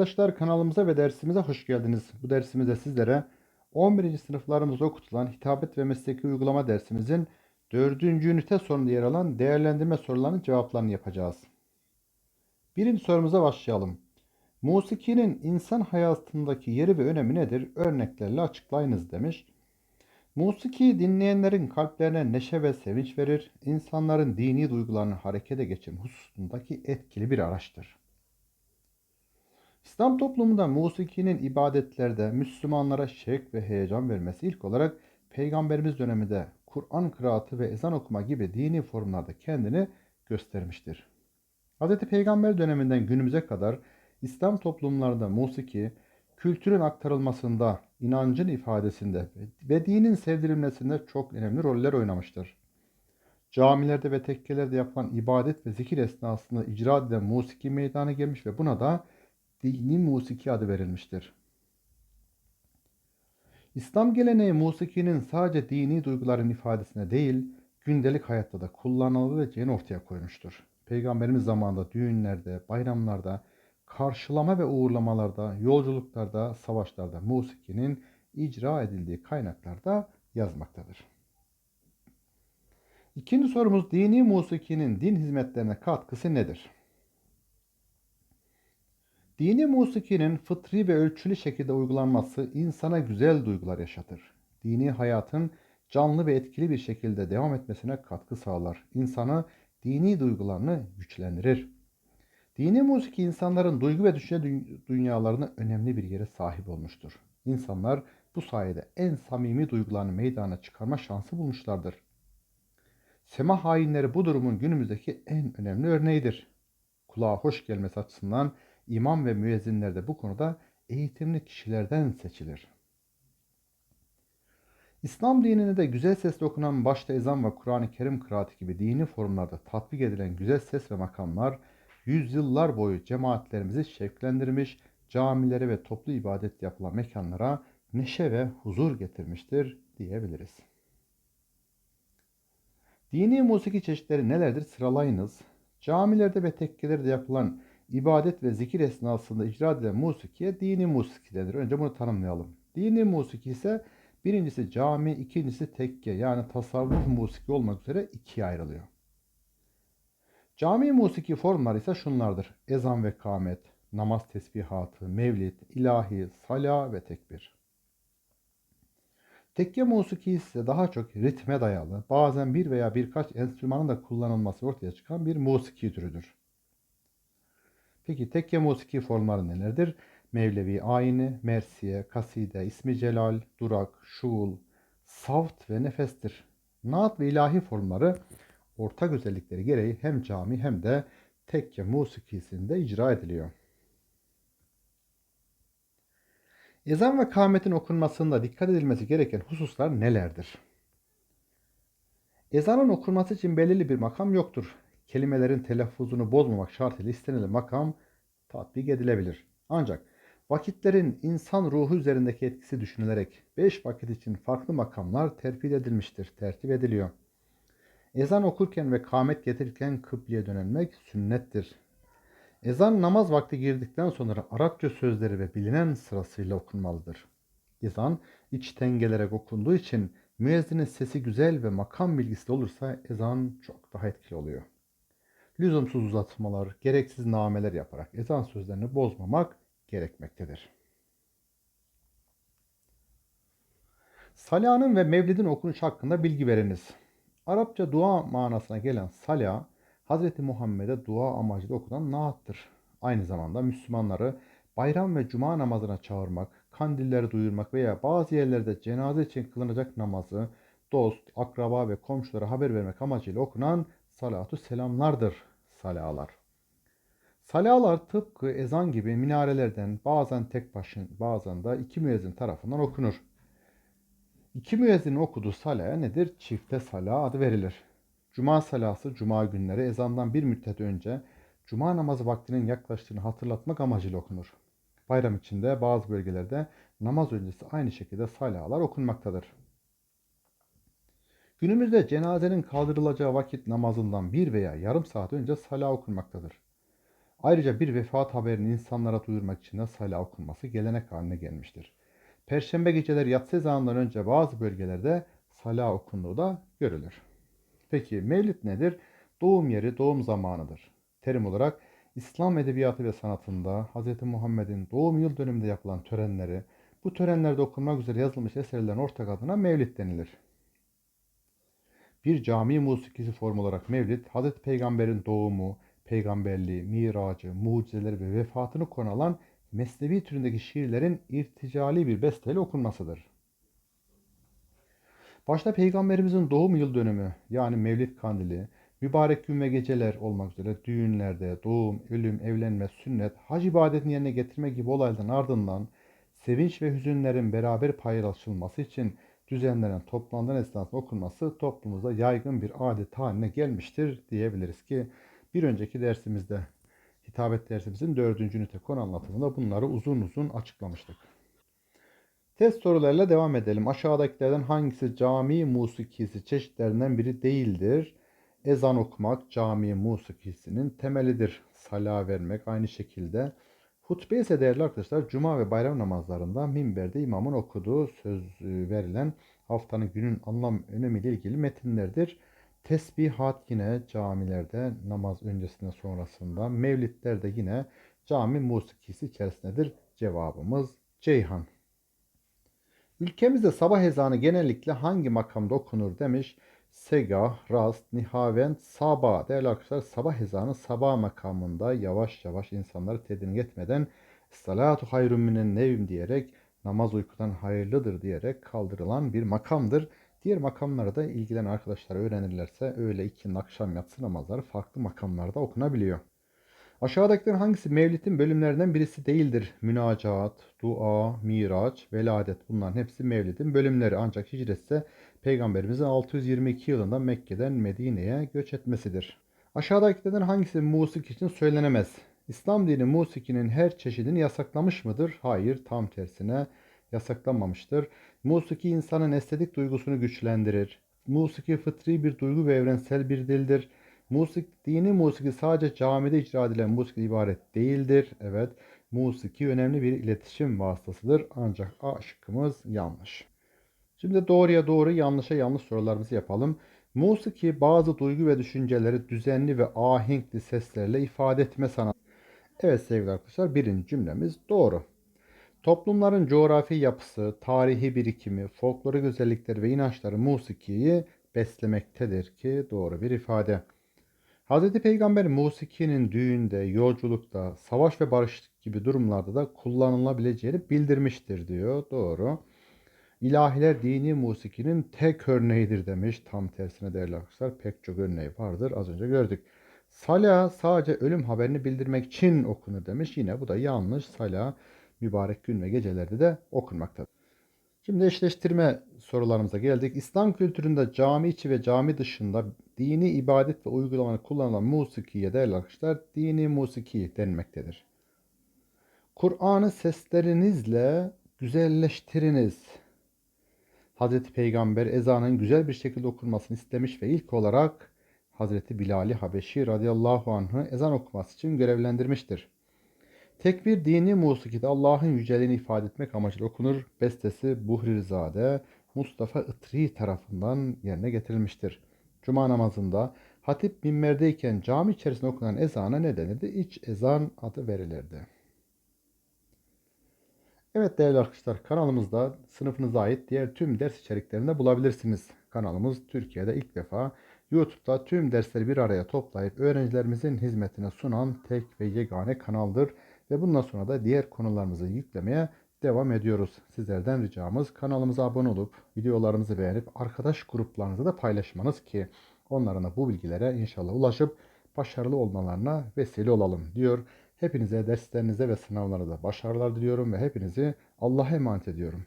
Arkadaşlar kanalımıza ve dersimize hoş geldiniz. Bu dersimizde sizlere 11. sınıflarımızda okutulan hitabet ve mesleki uygulama dersimizin 4. ünite sonunda yer alan değerlendirme sorularının cevaplarını yapacağız. Birinci sorumuza başlayalım. Musikinin insan hayatındaki yeri ve önemi nedir? Örneklerle açıklayınız demiş. Musiki dinleyenlerin kalplerine neşe ve sevinç verir, insanların dini duygularını harekete geçirme hususundaki etkili bir araçtır. İslam toplumunda musikinin ibadetlerde Müslümanlara şevk ve heyecan vermesi ilk olarak Peygamberimiz döneminde Kur'an kıraatı ve ezan okuma gibi dini formlarda kendini göstermiştir. Hz. Peygamber döneminden günümüze kadar İslam toplumlarında musiki, kültürün aktarılmasında, inancın ifadesinde ve dinin sevdirilmesinde çok önemli roller oynamıştır. Camilerde ve tekkelerde yapılan ibadet ve zikir esnasında icra edilen musiki meydana gelmiş ve buna da dini musiki adı verilmiştir. İslam geleneği musikinin sadece dini duyguların ifadesine değil, gündelik hayatta da kullanılabileceğini ortaya koymuştur. Peygamberimiz zamanında düğünlerde, bayramlarda, karşılama ve uğurlamalarda, yolculuklarda, savaşlarda musikinin icra edildiği kaynaklarda yazmaktadır. İkinci sorumuz dini musikinin din hizmetlerine katkısı nedir? Dini musikinin fıtri ve ölçülü şekilde uygulanması insana güzel duygular yaşatır. Dini hayatın canlı ve etkili bir şekilde devam etmesine katkı sağlar. İnsanı dini duygularını güçlendirir. Dini müzik insanların duygu ve düşünce dünyalarına önemli bir yere sahip olmuştur. İnsanlar bu sayede en samimi duygularını meydana çıkarma şansı bulmuşlardır. Sema hainleri bu durumun günümüzdeki en önemli örneğidir. Kulağa hoş gelmesi açısından imam ve müezzinler de bu konuda eğitimli kişilerden seçilir. İslam dinine de güzel sesle okunan başta ezan ve Kur'an-ı Kerim kıraati gibi dini formlarda tatbik edilen güzel ses ve makamlar yüzyıllar boyu cemaatlerimizi şevklendirmiş, camilere ve toplu ibadet yapılan mekanlara neşe ve huzur getirmiştir diyebiliriz. Dini musiki çeşitleri nelerdir sıralayınız. Camilerde ve tekkelerde yapılan ibadet ve zikir esnasında icra edilen musikiye dini musiki denir. Önce bunu tanımlayalım. Dini musiki ise birincisi cami, ikincisi tekke yani tasavvuf musiki olmak üzere ikiye ayrılıyor. Cami musiki formları ise şunlardır. Ezan ve kâmet, namaz tesbihatı, mevlid, ilahi, sala ve tekbir. Tekke musiki ise daha çok ritme dayalı, bazen bir veya birkaç enstrümanın da kullanılması ortaya çıkan bir musiki türüdür. Peki tekke musiki formları nelerdir? Mevlevi ayini, mersiye, kaside, ismi celal, durak, şuul, savt ve nefestir. Naat ve ilahi formları ortak özellikleri gereği hem cami hem de tekke musikisinde icra ediliyor. Ezan ve kâmetin okunmasında dikkat edilmesi gereken hususlar nelerdir? Ezanın okunması için belirli bir makam yoktur. Kelimelerin telaffuzunu bozmamak şartıyla istenilen makam tatbik edilebilir. Ancak vakitlerin insan ruhu üzerindeki etkisi düşünülerek beş vakit için farklı makamlar tertip edilmiştir, tertip ediliyor. Ezan okurken ve kâmet getirirken kıbleye dönelmek sünnettir. Ezan namaz vakti girdikten sonra Arapça sözleri ve bilinen sırasıyla okunmalıdır. Ezan içten gelerek okunduğu için müezzinin sesi güzel ve makam bilgisi olursa ezan çok daha etkili oluyor. Lüzumsuz uzatmalar, gereksiz nameler yaparak ezan sözlerini bozmamak gerekmektedir. Salanın ve Mevlid'in okunuş hakkında bilgi veriniz. Arapça dua manasına gelen sala, Hz. Muhammed'e dua amacıyla okunan naattır. Aynı zamanda Müslümanları bayram ve cuma namazına çağırmak, kandilleri duyurmak veya bazı yerlerde cenaze için kılınacak namazı dost, akraba ve komşulara haber vermek amacıyla okunan salatu selamlardır salalar. Salalar tıpkı ezan gibi minarelerden bazen tek başın bazen de iki müezzin tarafından okunur. İki müezzinin okuduğu salaya nedir? Çifte sala adı verilir. Cuma salası cuma günleri ezandan bir müddet önce cuma namazı vaktinin yaklaştığını hatırlatmak amacıyla okunur. Bayram içinde bazı bölgelerde namaz öncesi aynı şekilde salalar okunmaktadır. Günümüzde cenazenin kaldırılacağı vakit namazından bir veya yarım saat önce sala okunmaktadır. Ayrıca bir vefat haberini insanlara duyurmak için de sala okunması gelenek haline gelmiştir. Perşembe geceleri yatsı ezanından önce bazı bölgelerde sala okunduğu da görülür. Peki mevlid nedir? Doğum yeri, doğum zamanıdır. Terim olarak İslam edebiyatı ve sanatında Hz. Muhammed'in doğum yıl dönümünde yapılan törenleri, bu törenlerde okunmak üzere yazılmış eserlerin ortak adına mevlid denilir. Bir cami musikisi formu olarak mevlid, Hz. Peygamber'in doğumu, peygamberliği, miracı, mucizeleri ve vefatını konu alan mesnevi türündeki şiirlerin irticali bir besteyle okunmasıdır. Başta Peygamberimizin doğum yıl dönümü yani Mevlid Kandili, mübarek gün ve geceler olmak üzere düğünlerde, doğum, ölüm, evlenme, sünnet, hac ibadetini yerine getirme gibi olayların ardından sevinç ve hüzünlerin beraber paylaşılması için düzenlenen toplantıların esnasında okunması toplumumuzda yaygın bir adet haline gelmiştir diyebiliriz ki bir önceki dersimizde hitabet dersimizin dördüncü ünite konu anlatımında bunları uzun uzun açıklamıştık. Test sorularıyla devam edelim. Aşağıdakilerden hangisi cami musikisi çeşitlerinden biri değildir? Ezan okumak cami musikisinin temelidir. Sala vermek aynı şekilde. Hutbe ise değerli arkadaşlar cuma ve bayram namazlarında minberde imamın okuduğu söz e, verilen haftanın günün anlam önemiyle ilgili metinlerdir. Tesbihat yine camilerde namaz öncesinde sonrasında. Mevlidler de yine cami musikisi içerisindedir. Cevabımız Ceyhan. Ülkemizde sabah ezanı genellikle hangi makamda okunur demiş. Segah, Rast, Nihavent, Sabah. Değerli arkadaşlar sabah ezanı sabah makamında yavaş yavaş insanları tedirgin etmeden Salatu hayrun nevm diyerek namaz uykudan hayırlıdır diyerek kaldırılan bir makamdır. Diğer makamları da ilgilen arkadaşlar öğrenirlerse öğle, iki, akşam yatsı namazları farklı makamlarda okunabiliyor. Aşağıdakilerin hangisi Mevlid'in bölümlerinden birisi değildir? Münacaat, dua, miraç, veladet bunların hepsi Mevlid'in bölümleri. Ancak hicret ise Peygamberimizin 622 yılında Mekke'den Medine'ye göç etmesidir. Aşağıdakilerden hangisi musik için söylenemez? İslam dini musikinin her çeşidini yasaklamış mıdır? Hayır, tam tersine yasaklanmamıştır. Musiki insanın estetik duygusunu güçlendirir. Musiki fıtri bir duygu ve evrensel bir dildir. Musik, dini musiki sadece camide icra edilen musik ibaret değildir. Evet, musiki önemli bir iletişim vasıtasıdır. Ancak A şıkkımız yanlış. Şimdi doğruya doğru, yanlışa yanlış sorularımızı yapalım. Musiki bazı duygu ve düşünceleri düzenli ve ahenkli seslerle ifade etme sanatı. Evet sevgili arkadaşlar birinci cümlemiz doğru. Toplumların coğrafi yapısı, tarihi birikimi, folklorik özellikleri ve inançları musikiyi beslemektedir ki doğru bir ifade. Hz. Peygamber musikinin düğünde, yolculukta, savaş ve barış gibi durumlarda da kullanılabileceğini bildirmiştir diyor. Doğru. İlahiler dini musikinin tek örneğidir demiş. Tam tersine değerli arkadaşlar pek çok örneği vardır. Az önce gördük. Sala sadece ölüm haberini bildirmek için okunur demiş. Yine bu da yanlış. Sala mübarek gün ve gecelerde de okunmaktadır. Şimdi eşleştirme sorularımıza geldik. İslam kültüründe cami içi ve cami dışında dini ibadet ve uygulamalarda kullanılan musikiye değerli arkadaşlar dini musiki denmektedir. Kur'an'ı seslerinizle güzelleştiriniz. Hazreti Peygamber ezanın güzel bir şekilde okunmasını istemiş ve ilk olarak Hazreti Bilal-i Habeşi radıyallahu anh'ı ezan okuması için görevlendirmiştir. Tekbir dini musikide Allah'ın yüceliğini ifade etmek amacıyla okunur. Bestesi Buhrirzade Mustafa Itri tarafından yerine getirilmiştir. Cuma namazında hatip minberdeyken cami içerisinde okunan ezana ne denirdi? İç ezan adı verilirdi. Evet değerli arkadaşlar kanalımızda sınıfınıza ait diğer tüm ders içeriklerini bulabilirsiniz. Kanalımız Türkiye'de ilk defa YouTube'da tüm dersleri bir araya toplayıp öğrencilerimizin hizmetine sunan tek ve yegane kanaldır. Ve bundan sonra da diğer konularımızı yüklemeye devam ediyoruz. Sizlerden ricamız kanalımıza abone olup videolarımızı beğenip arkadaş gruplarınızı da paylaşmanız ki onların bu bilgilere inşallah ulaşıp başarılı olmalarına vesile olalım diyor. Hepinize derslerinizde ve sınavlarınızda başarılar diliyorum ve hepinizi Allah'a emanet ediyorum.